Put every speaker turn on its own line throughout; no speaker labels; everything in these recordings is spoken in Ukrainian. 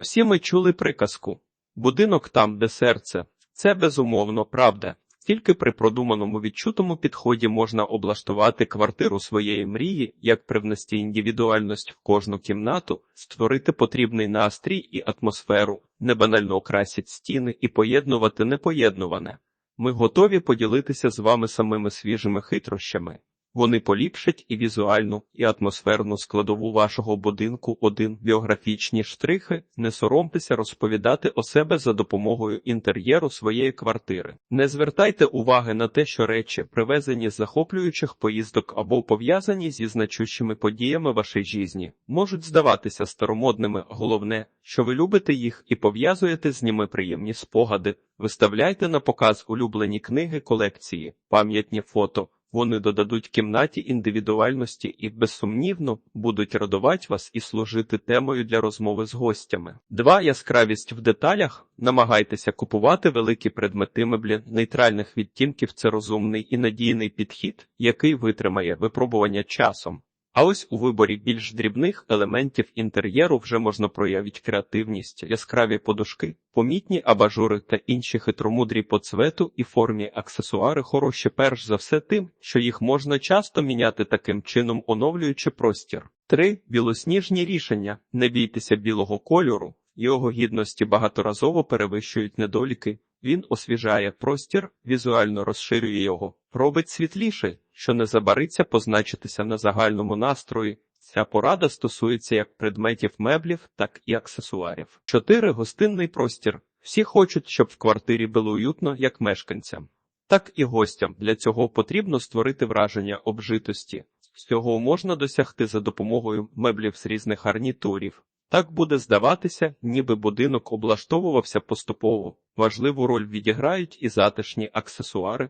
Всі ми чули приказку. Будинок там, де серце. Це безумовно правда. Тільки при продуманому відчутому підході можна облаштувати квартиру своєї мрії, як привнести індивідуальність в кожну кімнату, створити потрібний настрій і атмосферу, не банально окрасять стіни і поєднувати непоєднуване. Ми готові поділитися з вами самими свіжими хитрощами. Вони поліпшать і візуальну, і атмосферну складову вашого будинку один біографічні штрихи. Не соромтеся розповідати о себе за допомогою інтер'єру своєї квартири. Не звертайте уваги на те, що речі, привезені з захоплюючих поїздок або пов'язані зі значущими подіями вашої житті, можуть здаватися старомодними. Головне, що ви любите їх і пов'язуєте з ними приємні спогади. Виставляйте на показ улюблені книги колекції, пам'ятні фото. Вони додадуть кімнаті індивідуальності і, безсумнівно, будуть радувати вас і служити темою для розмови з гостями. Два яскравість в деталях. Намагайтеся купувати великі предмети меблі нейтральних відтінків. Це розумний і надійний підхід, який витримає випробування часом. А ось у виборі більш дрібних елементів інтер'єру вже можна проявити креативність, яскраві подушки, помітні абажури та інші хитромудрі по цвету і формі аксесуари хороші перш за все тим, що їх можна часто міняти таким чином, оновлюючи простір. 3. білосніжні рішення. Не бійтеся білого кольору, його гідності багаторазово перевищують недоліки. Він освіжає простір, візуально розширює його, робить світліше, що не забариться позначитися на загальному настрої. Ця порада стосується як предметів меблів, так і аксесуарів. 4. гостинний простір. Всі хочуть, щоб в квартирі було уютно як мешканцям, так і гостям. Для цього потрібно створити враження обжитості. Цього можна досягти за допомогою меблів з різних гарнітурів. Так буде здаватися, ніби будинок облаштовувався поступово. Важливу роль відіграють і затишні аксесуари,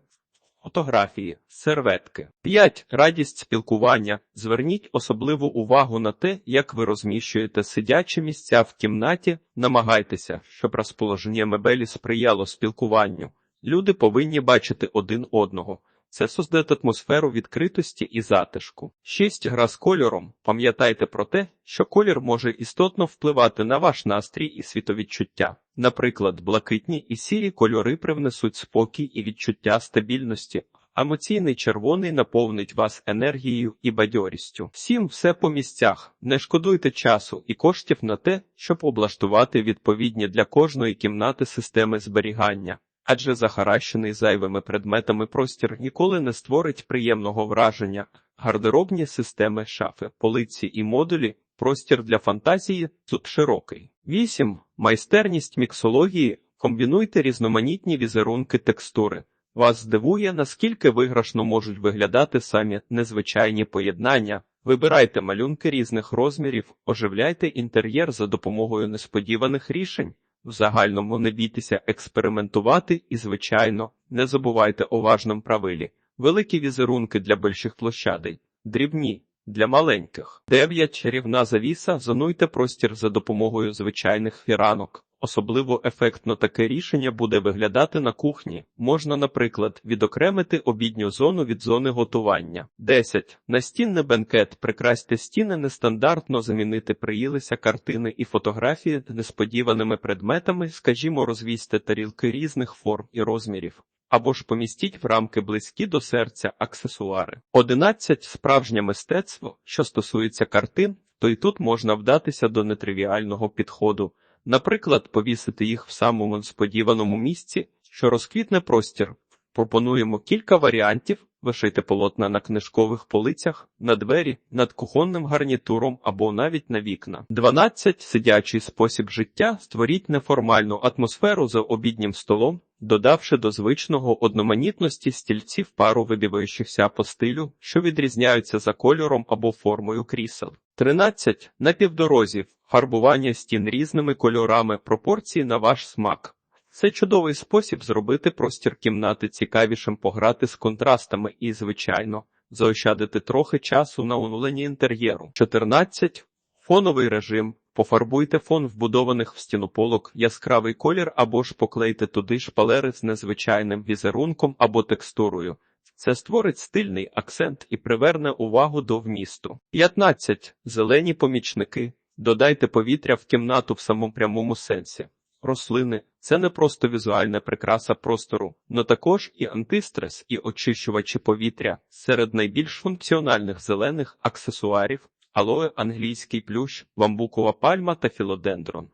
фотографії, серветки. 5. Радість спілкування. Зверніть особливу увагу на те, як ви розміщуєте сидячі місця в кімнаті. Намагайтеся, щоб розположення мебелі сприяло спілкуванню. Люди повинні бачити один одного. Це создає атмосферу відкритості і затишку. 6. Гра з кольором. Пам'ятайте про те, що колір може істотно впливати на ваш настрій і світовідчуття. Наприклад, блакитні і сірі кольори привнесуть спокій і відчуття стабільності. Емоційний червоний наповнить вас енергією і бадьорістю. Всім все по місцях. Не шкодуйте часу і коштів на те, щоб облаштувати відповідні для кожної кімнати системи зберігання адже захаращений зайвими предметами простір ніколи не створить приємного враження. Гардеробні системи, шафи, полиці і модулі, простір для фантазії тут широкий. 8. майстерність міксології. Комбінуйте різноманітні візерунки текстури. Вас здивує, наскільки виграшно можуть виглядати самі незвичайні поєднання. Вибирайте малюнки різних розмірів, оживляйте інтер'єр за допомогою несподіваних рішень. В загальному не бійтеся експериментувати і, звичайно, не забувайте о правилі. Великі візерунки для більших площадей, дрібні для маленьких. 9. чарівна завіса. Зонуйте простір за допомогою звичайних фіранок. Особливо ефектно таке рішення буде виглядати на кухні. Можна, наприклад, відокремити обідню зону від зони готування. 10. Настінний бенкет. Прикрасьте стіни нестандартно замінити приїлися картини і фотографії несподіваними предметами, скажімо, розвісьте тарілки різних форм і розмірів. Або ж помістіть в рамки близькі до серця аксесуари. 11. справжнє мистецтво, що стосується картин, то й тут можна вдатися до нетривіального підходу. Наприклад, повісити їх в самому сподіваному місці, що розквітне простір. Пропонуємо кілька варіантів вишити полотна на книжкових полицях, на двері, над кухонним гарнітуром або навіть на вікна. 12. сидячий спосіб життя створіть неформальну атмосферу за обіднім столом, додавши до звичного одноманітності стільців пару вибиваючихся по стилю, що відрізняються за кольором або формою крісел. 13. на півдорозі фарбування стін різними кольорами пропорції на ваш смак. Це чудовий спосіб зробити простір кімнати цікавішим пограти з контрастами і, звичайно, заощадити трохи часу на оновленні інтер'єру. 14. Фоновий режим. Пофарбуйте фон вбудованих в стіну полок яскравий колір або ж поклейте туди шпалери з незвичайним візерунком або текстурою. Це створить стильний акцент і приверне увагу до вмісту. 15. Зелені помічники. Додайте повітря в кімнату в самому прямому сенсі. Рослини це не просто візуальна прикраса простору, но також і антистрес, і очищувачі повітря серед найбільш функціональних зелених аксесуарів алоє, англійський плющ, бамбукова пальма та філодендрон.